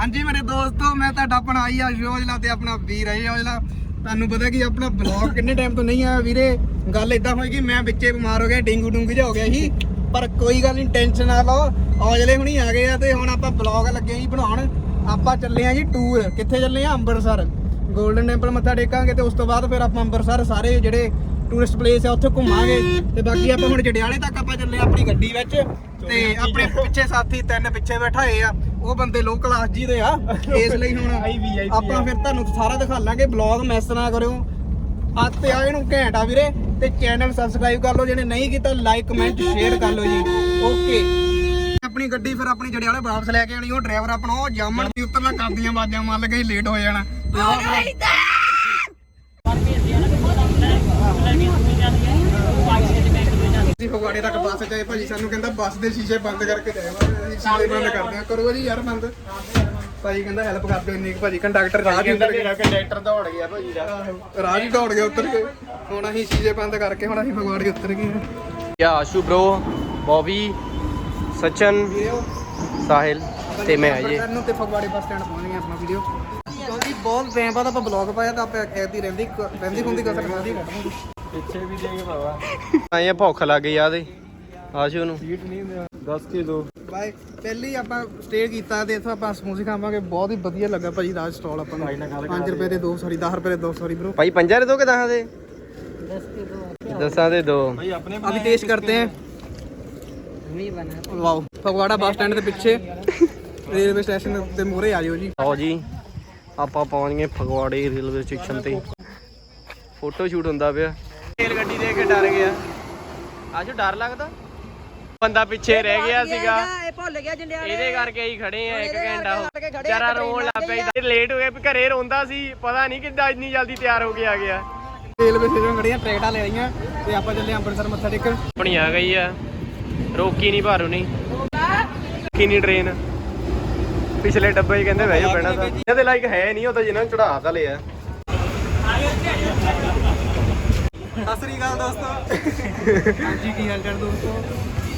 ਹਾਂਜੀ ਮੇਰੇ ਦੋਸਤੋ, ਮੈਂ ਤੁਹਾਡਾ ਆਪਣਾ ਆਈ ਆ ਔਜਲਾ ਤੇ ਆਪਣਾ ਵੀਰ ਹੈ ਔਜਲਾ ਤੁਹਾਨੂੰ ਪਤਾ ਕਿ ਆਪਣਾ ਬਲੌਗ ਕਿੰਨੇ ਟਾਈਮ ਤੋਂ ਨਹੀਂ ਆਇਆ ਵੀਰੇ? ਗੱਲ ਇਦਾਂ ਹੋਈ ਕਿ ਮੈਂ ਵਿੱਚੇ ਬਿਮਾਰ ਹੋ ਗਿਆ, ਡੇਂਗੂ ਡੂੰਗੂ ਜਿਹਾ ਹੋ ਗਿਆ ਸੀ। ਪਰ ਕੋਈ ਗੱਲ ਨਹੀਂ ਟੈਨਸ਼ਨ ਨਾ ਲਓ। ਔਜਲੇ ਹੁਣੀ ਆ ਗਏ ਆ ਤੇ ਹੁਣ ਆਪਾਂ ਬਲੌਗ ਲੱਗੇ ਜੀ ਬਣਾਉਣ। ਆਪਾਂ ਚੱਲੇ ਆ ਜੀ ਟੂਰ ਕਿੱਥੇ ਚੱਲੇ ਆ? ਅੰਮ੍ਰਿਤਸਰ। ਗੋਲਡਨ ਟੈਂਪਲ ਮੱਥਾ ਟੇਕਾਂਗੇ ਤੇ ਉਸ ਤੋਂ ਬਾਅਦ ਫਿਰ ਆਪਾਂ ਅੰਮ੍ਰਿਤਸਰ ਸਾਰੇ ਜਿਹੜੇ ਟੂਰਿਸਟ ਪਲੇਸ ਆ, ਉੱਥੇ ਘੁੰਮਾਂਗੇ। ਤੇ ਬਾਕੀ ਆਪਾਂ ਹੁਣ ਜੜਿਆਲੇ ਤੱਕ ਆਪਾਂ ਚੱਲੇ ਆ ਆਪਣੀ ਗੱਡੀ ਵਿੱਚ। ਤੇ ਆਪਣੇ ਪਿੱਛੇ ਸਾਥੀ ਤਿੰਨ ਪਿੱਛੇ ਬੈਠਾਏ ਆ ਉਹ ਬੰਦੇ ਲੋਕ ਕਲਾਸ ਜੀ ਦੇ ਆ। ਇਸ ਲਈ ਹੁਣ ਆਪਾਂ ਫਿਰ ਤੁਹਾਨੂੰ ਸਾਰਾ ਦਿਖਾ ਲਾਂਗੇ ਬਲੌਗ ਮਿਸ ਨਾ ਕਰਿਓ। ਤੇ ਆ ਇਹਨੂੰ ਘੈਂਟ ਆ ਵੀਰੇ ਤੇ ਚੈਨਲ ਸਬਸਕ੍ਰਾਈਬ ਕਰ ਲਓ ਜਿਹਨੇ ਨਹੀਂ ਕੀਤਾ ਲਾਈਕ ਕਮੈਂਟ ਸ਼ੇਅਰ ਕਰ ਲਓ ਜੀ। ਓਕੇ ਆਪਣੀ ਗੱਡੀ ਫਿਰ ਆਪਣੀ ਜੜਿਆਲੇ ਵਾਪਸ ਲੈ ਕੇ ਆਣੀ ਉਹ ਡਰਾਈਵਰ ਆਪਣਾ ਉਹ ਜਾਮਣ ਦੀ ਉੱਤਰਨਾ ਕਰਦੀਆਂ ਆਵਾਜ਼ਾਂ ਮਾਰ ਲਗੇ ਲੇਟ ਹੋ ਜਾਣਾ ਤੇ ਉਹ ਆਪਣਾ- ਜੀ ਫਗਵਾੜੇ ਤੱਕ ਬੱਸ ਚਾਹੇ ਭਾਜੀ ਸਾਨੂੰ ਕਹਿੰਦਾ ਬੱਸ ਦੇ ਸ਼ੀਸ਼ੇ ਬੰਦ ਕਰਕੇ ਜਾਇਓ ਅਸੀਂ ਸ਼ੀਸ਼ੇ ਬੰਦ ਕਰਦੇ ਆ ਕਰੋ ਜੀ ਯਾਰ ਬੰਦ। ਭਾਜੀ ਕਹਿੰਦਾ ਹੈਲਪ ਕਰ ਦਿਓ ਇੰਨੀ ਕੁ ਭਾਜੀ ਕੰਡਕਟਰ ਰਾਹ ਹੀ ਉਤਰ ਗਿਆ ਕੰਡਕਟਰ ਦੌੜ ਗਿਆ ਭਾਜੀ ਦਾ। ਰਾਹ ਹੀ ਦੌੜ ਗਿਆ ਉਤਰ ਕੇ। ਹੁਣ ਅਸੀਂ ਸ਼ੀਸ਼ੇ ਬੰਦ ਕਰਕੇ ਹੁਣ ਅਸੀਂ ਫਗਵਾੜੇ ਉਤਰ ਗਏ ਯਾ ਆਸ਼ੂ ਬ్రో ਬੌਬੀ ਸਚਨ ਸਾਹਿਲ ਤੇ ਮੈਂ ਅਜੇ ਅੰਮ੍ਰਿਤਸਰ ਨੂੰ ਤੇ ਫਗਵਾੜੇ ਬੱਸ ਸਟੈਂਡ ਪਹੁੰਚ ਗਏ ਆਪਣਾ ਵੀਡੀਓ ਕਿਉਂਕਿ ਬਹੁਤ ਟਾਈਮ ਬਾਅਦ ਆਪਾਂ ਬਲੌਗ ਪਾਇਆ ਤਾਂ ਆਪਾਂ ਐਦੀ ਰਹਿੰਦੀ ਰਹਿੰਦੀ ਹੁੰਦੀ ਕਸਰ ਕਰਦੀ ਪਿੱਛੇ ਵੀ ਦੇਖ ਬਾਬਾ ਭੁੱਖ ਲੱਗ ਗਈ ਆ ਆਸ਼ੂ ਨੂੰ। ਸੀਟ ਨਹੀਂ 10 ਕਿਲੋ ਬਾਈ ਪਹਿਲੀ ਆਪਾਂ ਸਟੇ ਕੀਤਾ ਤੇ ਇਥੋਂ ਆਪਾਂ ਸਮੋਸੇ ਖਾਵਾਂਗੇ। ਬਹੁਤ ਹੀ ਵਧੀਆ ਲੱਗਾ ਭਾਜੀ ਰਾਜ ਸਟਾਲ ਆਪਾਂ ਨੂੰ। 5 ਰੁਪਏ ਦੇ। ਦੋ ਸੌਰੀ 10 ਰੁਪਏ ਦੇ ਦੋ ਸੌਰੀ ਬ్రో ਭਾਈ 5 ਦੇ ਦੋ ਕਿ 10 ਦੇ? 10 ਦੇ ਦੋ। 10 ਦੇ ਦੋ। ਭਾਈ ਆਪਣੇ ਅਭੀ ਟੇਸਟ ਕਰਤੇ ਹੈ ਵੀ ਬਣਾ ਵਾਓ ਫਗਵਾੜਾ ਬੱਸ ਸਟੈਂਡ ਦੇ ਪਿੱਛੇ। ਰੇਲਵੇ ਸਟੇਸ਼ਨ ਦੇ ਮੂਹਰੇ ਆ ਜਿਓ ਜੀ। ਆਓ ਜੀ ਆਪਾਂ ਪਹੁੰਚ ਗਏ ਫਗਵਾੜੇ ਰੇਲਵੇ ਸਟੇਸ਼ਨ ਤੇ। ਫੋਟੋ ਸ਼ੂਟ ਹੁੰਦਾ ਪਿਆ। ਰੇਲ ਗੱਡੀ ਦੇਖ ਕੇ ਡਰ ਗਿਆ। ਆਜੋ ਡਰ ਲੱਗਦਾ। ਬੰਦਾ ਪਿੱਛੇ ਰਹਿ ਗਿਆ ਸੀਗਾ। ਇਹ ਭੁੱਲ ਗਿਆ ਜੰਡਿਆਲੇ। ਇਹਦੇ ਕਰਕੇ ਹੀ ਖੜੇ ਆ ਇੱਕ ਇਹਦੇ ਘੰਟਾ ਕਰਕੇ ਖੜੇ ਆ, ਚਾਰਾ ਇੱਕ ਰੋਣ ਲੱਗ ਪਿਆ ਲੇਟ ਹੋ ਗਿਆ ਵੀ ਘਰੇ ਰੋਂਦਾ ਸੀ ਪਤਾ ਨਹੀਂ ਕਿੱਦਾਂ ਇੰਨੀ ਜਲਦੀ ਤਿਆਰ ਹੋ ਕੇ ਆ ਗਿਆ। ਰੇਲਵੇ ਸਟੇਸ਼ਨ ਖੜੀਆਂ ਟਿਕਟਾਂ ਲੈ ਲਈਆਂ ਤੇ ਆਪਾਂ ਚੱਲੇ ਅੰਮ੍ਰਿਤਸਰ ਮੱਥਾ ਟੇਕਣ। ਆਪਣੀ ਆ ਗਈ ਆ। ਰੋਕੀ ਨਹੀਂ ਭਾਰੂ ਨਹੀਂ ਕਿੰਨੀ ਟ੍ਰੇਨ ਪਿਛਲੇ ਡੱਬੇ 'ਚ ਕਹਿੰਦੇ ਬਹਿ ਜਾ ਪੈਣਾ ਤਾਂ। ਇਹਦੇ ਲਾਇਕ ਹੈ ਨਹੀਂ ਉਹ ਤਾਂ ਜਿਹਨਾਂ ਚੜਾ ਤਾਂ ਲਿਆ। ਸਤਿ ਸ੍ਰੀ ਅਕਾਲ ਦੋਸਤੋ। ਹਾਂਜੀ ਕੀ ਹਾਲ ਚਾਲ ਦੋਸਤੋ?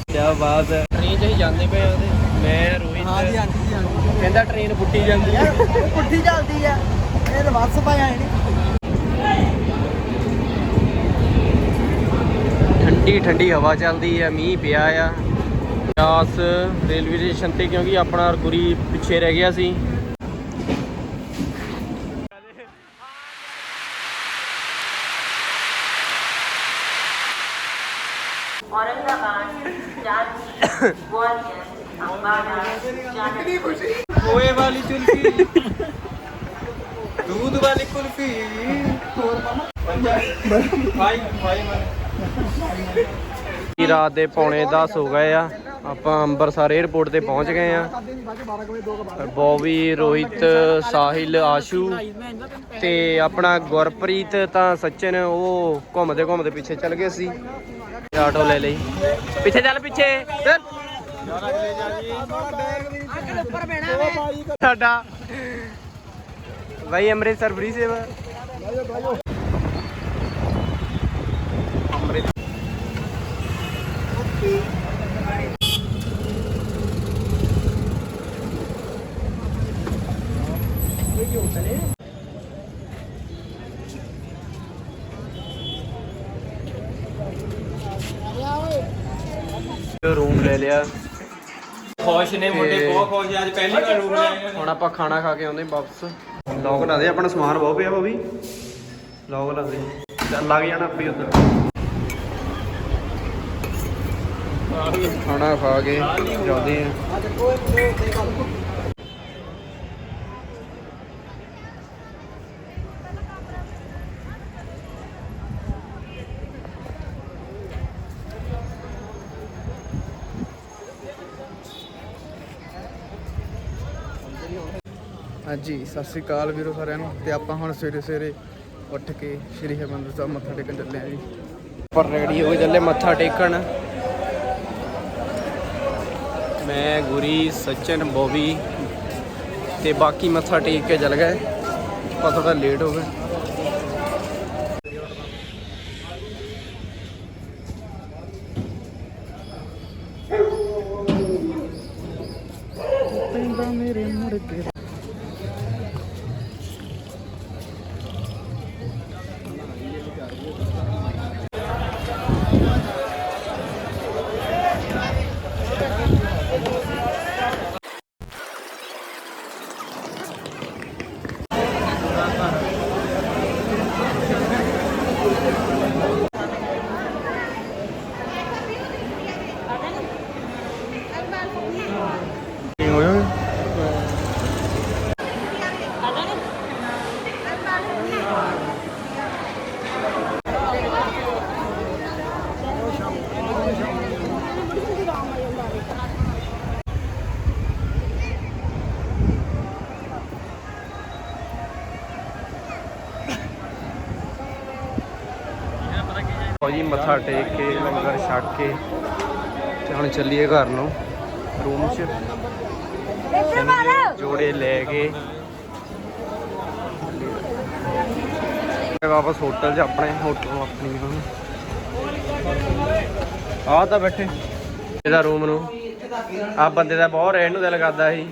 ਕੀ ਬਾਤ ਹੈ। ਟ੍ਰੇਨ 'ਚ ਹੀ ਜਾਂਦੇ ਪਏ ਆ ਉਹਦੇ। ਮੈਂ ਰੋਹਿਤ। ਹਾਂਜੀ ਹਾਂਜੀ ਜੀ ਹਾਂਜੀ ਕਹਿੰਦਾ ਟ੍ਰੇਨ ਫੁੱਟੀ ਜਾਂਦੀ ਹੈ। ਪੁੱਠੀ ਚੱਲਦੀ ਆ ਇਹ ਤਾਂ ਵੱਸ ਪਾਇਆ ਨਹੀਂ ਠੰਡੀ ਠੰਡੀ ਹਵਾ ਚੱਲਦੀ ਹੈ ਮੀਂਹ ਪਿਆ ਆ। ਬਿਆਸ ਰੇਲਵੇ ਸਟੇਸ਼ਨ ਤੇ ਕਿਉਂਕਿ ਆਪਣਾ ਗੁਰੀ ਪਿੱਛੇ ਰਹਿ ਗਿਆ ਸੀ। ਰਾਤ ਦੇ ਪੌਣੇ 10 ਹੋ ਗਏ ਆ। ਆਪਾਂ ਅੰਬਰਸਰ 에ਅਰਪੋਰਟ ਤੇ ਪਹੁੰਚ ਗਏ ਆ। ਬੋਬੀ, ਰੋਹਿਤ, ਸਾਹਿਲ, ਆਸ਼ੂ ਤੇ ਆਪਣਾ ਗੁਰਪ੍ਰੀਤ ਤਾਂ ਸਚਿਨ, ਉਹ ਘੁੰਮਦੇ ਘੁੰਮਦੇ ਪਿੱਛੇ ਚੱਲ ਗਏ ਸੀ। ਆਟੋ ਲੈ ਲਈ। ਪਿੱਛੇ ਚੱਲ ਪਿੱਛੇ। ਸਾਡਾ। ਭਾਈ ਅੰਮ੍ਰਿਤਸਰ ਫਰੀ ਸੇਵਾ। ਅੰਮ੍ਰਿਤ ਰੂਮ ਲੈ ਲਿਆ। ਖੁਸ਼ ਨੇ ਮੁੰਡੇ ਬਹੁਤ ਖੁਸ਼ ਆ, ਅੱਜ ਪਹਿਲੀ ਵਾਰ ਰੂਮ ਆਏ ਹੁਣ ਆਪਾਂ ਖਾਣਾ ਖਾ ਕੇ ਆਉਂਦੇ ਵਾਪਸ। ਲੌਗ ਲਾ ਦੇ ਆਪਣਾ ਸਮਾਨ ਬਹੁਤ ਪਿਆ ਭਾਬੀ। ਲੌਗ ਲਾ ਦੇ ਚੱਲ ਲੱਗ ਜਾਣਾ ਆਪੇ ਉੱਧਰ। ਖਾਣਾ ਖਾ ਕੇ ਜਾਂਦੇ ਆ। ਹਾਂਜੀ, ਸਤਿ ਸ੍ਰੀ ਅਕਾਲ ਵੀਰੋ ਸਾਰਿਆਂ ਨੂੰ। ਤੇ ਆਪਾਂ ਹੁਣ ਸਵੇਰੇ ਸਵੇਰੇ ਉੱਠ ਕੇ ਸ਼੍ਰੀ ਹਰਿਮੰਦਰ ਸਾਹਿਬ ਮੱਥਾ ਟੇਕਣ ਚੱਲੇ ਆਂ ਜੀ। ਪਰ ਰੈਡੀ ਹੋ ਕੇ ਚੱਲੇ ਮੱਥਾ ਟੇਕਣ। ਮੈਂ, ਗੁਰੀ, ਸਚਨ, ਬੋਬੀ ਤੇ ਬਾਕੀ ਮੱਥਾ ਟੇਕ ਕੇ ਚੱਲ ਗਏ। ਆਪਾਂ ਥੋੜਾ ਲੇਟ ਹੋ ਗਏ ਪੈਂਦਾ ਮੇਰੇ ਮੁੜ ਕੇ ਲਓ ਜੀ, ਮੱਥਾ ਟੇਕ ਕੇ, ਲੰਗਰ ਛਕ ਕੇ, ਤੇ ਹੁਣ ਚੱਲੀਏ ਘਰ ਨੂੰ, ਰੂਮ 'ਚ। ਜੋੜੇ ਲੈ ਕੇ। ਵਾਪਸ ਹੋਟਲ 'ਚ ਆਪਣੇ, ਹੋਟਲ ਆਪਣੀ ਹੁਣ। ਆ ਤਾਂ ਬੈਠੇ। ਇਹਦਾ ਰੂਮ ਨੂੰ। ਆ ਬੰਦੇ ਦਾ ਬਹੁਤ ਰਹਿਣ ਨੂੰ ਦਿਲ ਕਰਦਾ ਸੀ।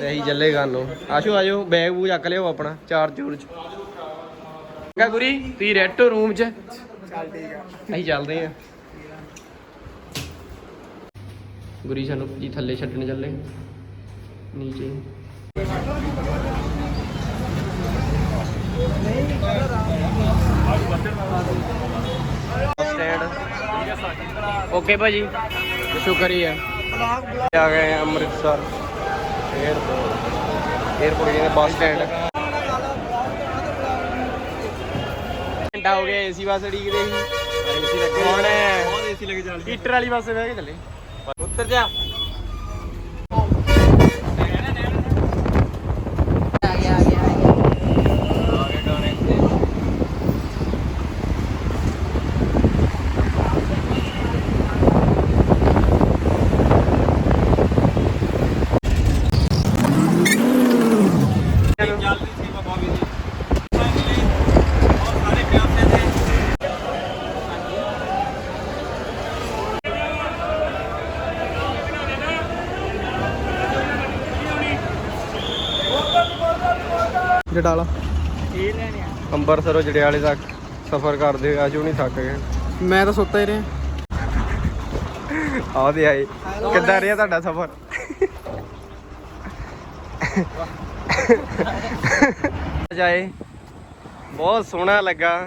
ਤੇ ਅਸੀਂ ਚੱਲੇ ਗਾਂ ਨੂੰ। ਆਸ਼ੂ, ਆਜੋ, ਬੈਗ ਬੂਗ ਚੱਕ ਲਿਓ ਆਪਣਾ, ਚਾਰ ਚੂਰ ਚ। ਕਾ ਗੁਰੀ? ਤੁਸੀਂ ਰੈਟੋ ਰੂਮ 'ਚ? ਚੱਲ ਠੀਕ ਆ। ਅਸੀਂ ਚੱਲਦੇ ਆ ਗੁਰੀ ਸਾਨੂੰ ਜੀ ਥੱਲੇ ਛੱਡਣ ਚੱਲੇ। ਨੀਚੇ। ਸਟੈਂਡ ਓਕੇ ਭਾਜੀ ਸ਼ੁਕਰੀਆ ਆ। ਗਏ ਅੰਮ੍ਰਿਤਸਰ। ਏਅਰਪੋਰਟ 에어ਪੋਰਟ ਦੇ ਬੱਸ ਸਟੈਂਡ? ਘੰਟਾ ਹੋ ਗਿਆ ਏਸੀ ਬੱਸ ਡੀਕਦੇ ਸੀ ਏਸੀ ਲੱਗੇ ਹੁਣ ਬਹੁਤ ਏਸੀ ਲੱਗੇ ਚੱਲ ਹੀਟਰ ਵਾਲੀ ਬੱਸ ਬਹਿ ਕੇ ਚੱਲੇ। ਉੱਤਰ ਜਾ। ਆ ਗਿਆ ਆ ਗਿਆ ਆ। ਜਟਾਲਾ ਅੰਮ੍ਰਿਤਸਰੋਂ ਜੜਿਆਲੇ ਤੱਕ ਸਫ਼ਰ ਕਰਦੇ ਆਜੋ ਨਹੀਂ ਥੱਕ ਗਏ। ਮੈਂ ਤਾਂ ਸੁੱਤਾ ਹੀ ਰਿਹਾ। ਆਉਦੇ ਆਏ। ਕਿੱਦਾਂ ਰਿਹਾ ਤੁਹਾਡਾ ਸਫ਼ਰ? ਜਾਏ। ਬਹੁਤ ਸੋਹਣਾ ਲੱਗਾ।